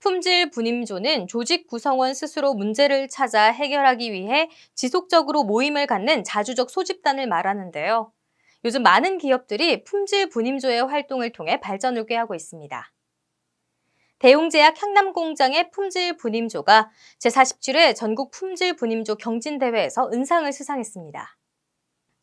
품질 분임조는 조직 구성원 스스로 문제를 찾아 해결하기 위해 지속적으로 모임을 갖는 자주적 소집단을 말하는데요. 요즘 많은 기업들이 품질 분임조의 활동을 통해 발전을 꾀하고 있습니다. 대웅제약 향남공장의 품질 분임조가 제47회 전국 품질 분임조 경진대회에서 은상을 수상했습니다.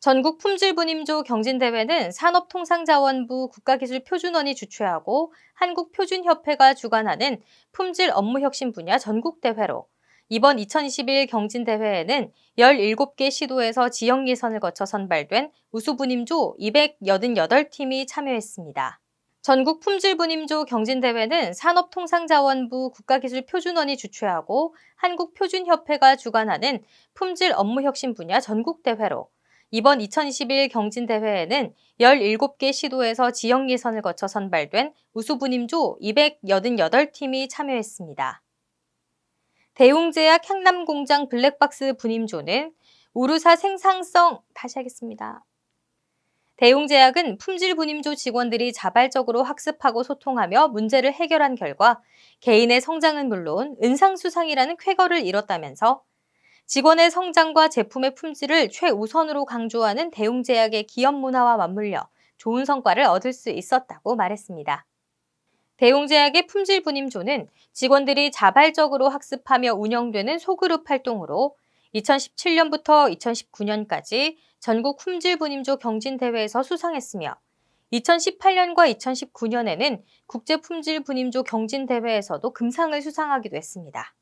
전국 품질분임조 경진대회는 산업통상자원부 국가기술표준원이 주최하고 한국표준협회가 주관하는 품질 업무혁신 분야 전국대회로 이번 2021 경진대회에는 17개 시도에서 지역 예선을 거쳐 선발된 우수분임조 288팀이 참여했습니다. 전국 품질분임조 경진대회는 산업통상자원부 국가기술표준원이 주최하고 한국표준협회가 주관하는 품질 업무혁신 분야 전국대회로 이번 2021 경진대회에는 17개 시도에서 지역 예선을 거쳐 선발된 우수분임조 288팀이 참여했습니다. 대웅제약 향남공장 블랙박스 분임조는 우루사 생산성, 다시 하겠습니다. 대웅제약은 품질 분임조 직원들이 자발적으로 학습하고 소통하며 문제를 해결한 결과 개인의 성장은 물론 은상수상이라는 쾌거를 이뤘다면서 직원의 성장과 제품의 품질을 최우선으로 강조하는 대웅제약의 기업 문화와 맞물려 좋은 성과를 얻을 수 있었다고 말했습니다. 대웅제약의 품질 분임조는 직원들이 자발적으로 학습하며 운영되는 소그룹 활동으로 2017년부터 2019년까지 전국 품질 분임조 경진 대회에서 수상했으며 2018년과 2019년에는 국제 품질 분임조 경진 대회에서도 금상을 수상하기도 했습니다.